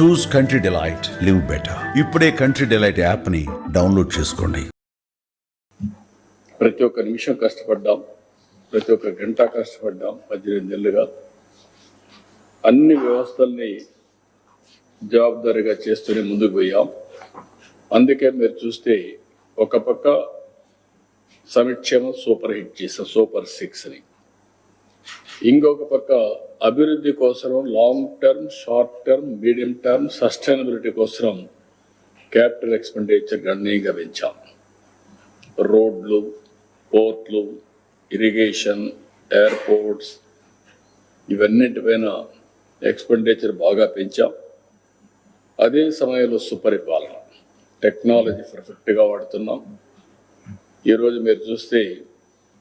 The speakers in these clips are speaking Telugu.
Choose Country Delight live better. ఇప్పుడే కంట్రీ డిలైట్ యాప్ని డౌన్లోడ్ చేసుకోండి. ప్రతి ఒక్క నిమిషం కష్టపడ్డాం. ప్రతి ఒక్క గంట కష్టపడ్డాం. పద్దెనిమిది నెలలుగా. అన్ని వ్యవస్థల్ని జవాబుదారీగా చేస్తూనే ముందుకు పోయాం. అందుకే మీరు చూస్తే ఒక పక్క సమిక్షేమం సూపర్ హిట్ చేసాం సూపర్ సిక్స్ని ఇంకొక పక్క అభివృద్ధి కోసం long term short term medium term sustainability కోసం క్యాపిటల్ ఎక్స్పెండిచర్ గణనీయంగా పెంచాం. రోడ్లు పోర్ట్లు ఇరిగేషన్ ఎయిర్పోర్ట్స్ ఇవన్నిటిపైన ఎక్స్పెండిచర్ బాగా పెంచాం. అదే సమయంలో సుపరిపాలన టెక్నాలజీ పర్ఫెక్ట్గా వాడుతున్నాం. ఈరోజు మీరు చూస్తే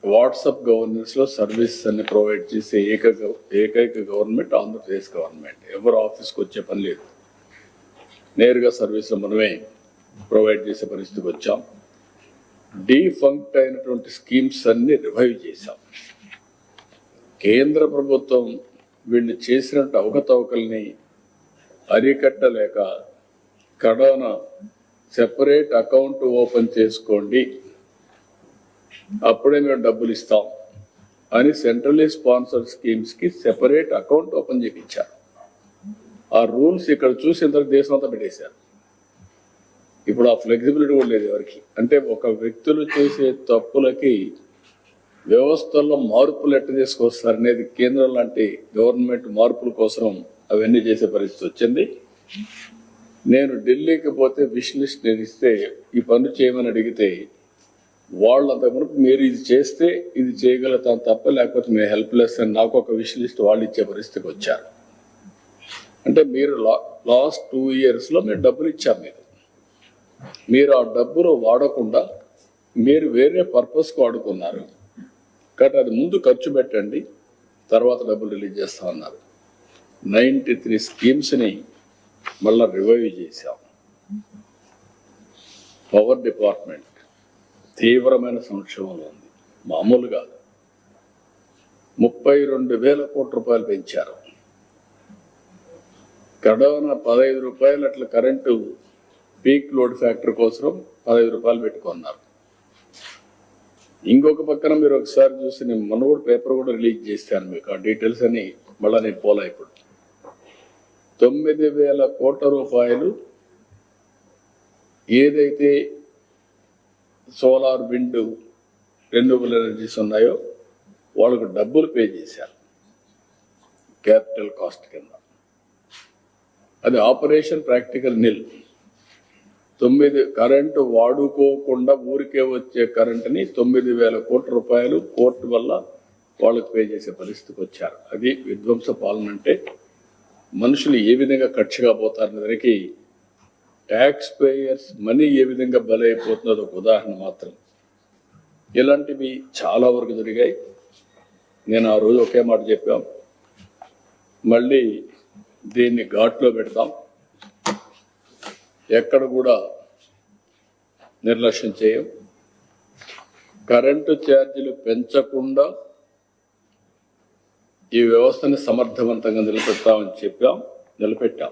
వాట్సాప్ గవర్నెన్స్లో సర్వీసెస్ అన్ని ప్రొవైడ్ చేసే ఏక ఏకైక గవర్నమెంట్ ఆంధ్రప్రదేశ్ గవర్నమెంట్ ఎవరు ఆఫీస్కి వచ్చే పని లేదు. నేరుగా సర్వీసులు మనమే ప్రొవైడ్ చేసే పరిస్థితికి వచ్చాం. డీఫంక్ట్ అయినటువంటి స్కీమ్స్ అన్ని రివైవ్ చేశాం. కేంద్ర ప్రభుత్వం వీళ్ళు చేసినట్టు అవకతవకల్ని అరికట్టలేక కడాన సెపరేట్ అకౌంట్ ఓపెన్ చేసుకోండి. అప్పుడే మేము డబ్బులు ఇస్తాం అని సెంట్రలీ స్పాన్సర్ స్కీమ్స్కి సెపరేట్ అకౌంట్ ఓపెన్ చేయించారు ఆ రూల్స్ ఇక్కడ చూసి ఇంత దేశం అంతా పెట్టేశారు. ఇప్పుడు ఆ ఫ్లెక్సిబిలిటీ కూడా లేదు ఎవరికి. అంటే ఒక వ్యక్తులు చేసే తప్పులకి వ్యవస్థల్లో మార్పులు ఎట్ట తీసుకొస్తారు అనేది కేంద్రం లాంటి గవర్నమెంట్ మార్పుల కోసం అవన్నీ చేసే పరిస్థితి వచ్చింది. నేను ఢిల్లీకి పోతే విష్ లిస్ట్ నేను ఇస్తే ఈ పనులు చేయమని అడిగితే వాళ్ళు అంతకుముందు మీరు ఇది చేస్తే ఇది చేయగలుగుతాం తప్ప లేకపోతే మేము హెల్ప్లెస్ అని నాకు ఒక విష్ లిస్ట్ వాళ్ళు ఇచ్చే పరిస్థితికి వచ్చారు. అంటే మీరు లాస్ట్ టూ ఇయర్స్లో మేము డబ్బులు ఇచ్చాం మీరు మీరు ఆ డబ్బును వాడకుండా మీరు వేరే పర్పస్కి వాడుకున్నారు. కాబట్టి అది ముందు ఖర్చు పెట్టండి తర్వాత డబ్బులు రిలీజ్ చేస్తా ఉన్నారు నైంటీ త్రీ స్కీమ్స్ని మళ్ళీ రివైవ్ చేశాం. పవర్ డిపార్ట్మెంట్ తీవ్రమైన సంక్షోభంలో ఉంది. మామూలు కాదు. ముప్పై రెండు వేల కోట్ల రూపాయలు పెంచారు. కరోనా పదహైదు రూపాయలు అట్లా కరెంటు పీక్ లోడ్ ఫ్యాక్టర్ కోసం పదహైదు రూపాయలు పెట్టుకున్నారు. ఇంకొక పక్కన మీరు ఒకసారి చూసి నేను మొన్న కూడా పేపర్ కూడా రిలీజ్ చేశాను మీకు. ఆ డీటెయిల్స్ అని మళ్ళీ నేను పోలా ఇప్పుడు. తొమ్మిది వేల కోట్ల రూపాయలు ఏదైతే సోలార్ విండ్ రెన్యూబుల్ ఎనర్జీస్ ఉన్నాయో వాళ్ళకు డబ్బులు పే చేశారు. క్యాపిటల్ కాస్ట్ కింద. అది ఆపరేషన్ ప్రాక్టికల్ నిల్. తొమ్మిది కరెంటు వాడుకోకుండా ఊరికే వచ్చే కరెంటుని తొమ్మిది వేల కోట్ల రూపాయలు కోర్టు వల్ల వాళ్ళకు పే చేసే పరిస్థితికి వచ్చారు. అది విధ్వంస పాలన అంటే మనుషులు ఏ విధంగా ఖర్చుగా పోతారనేదానికి ట్యాక్స్ పేయర్స్ మనీ ఏ విధంగా బలైపోతుందో ఒక ఉదాహరణ మాత్రం. ఇలాంటివి చాలా వరకు జరిగాయి. నేను ఆ రోజు ఒకే మాట చెప్పాం. మళ్ళీ దీన్ని ఘాట్లో పెడతాం. ఎక్కడ కూడా నిర్లక్ష్యం చేయం. కరెంటు ఛార్జీలు పెంచకుండా ఈ వ్యవస్థని సమర్థవంతంగా నిలబెడతామని చెప్పాం నిలబెట్టాం.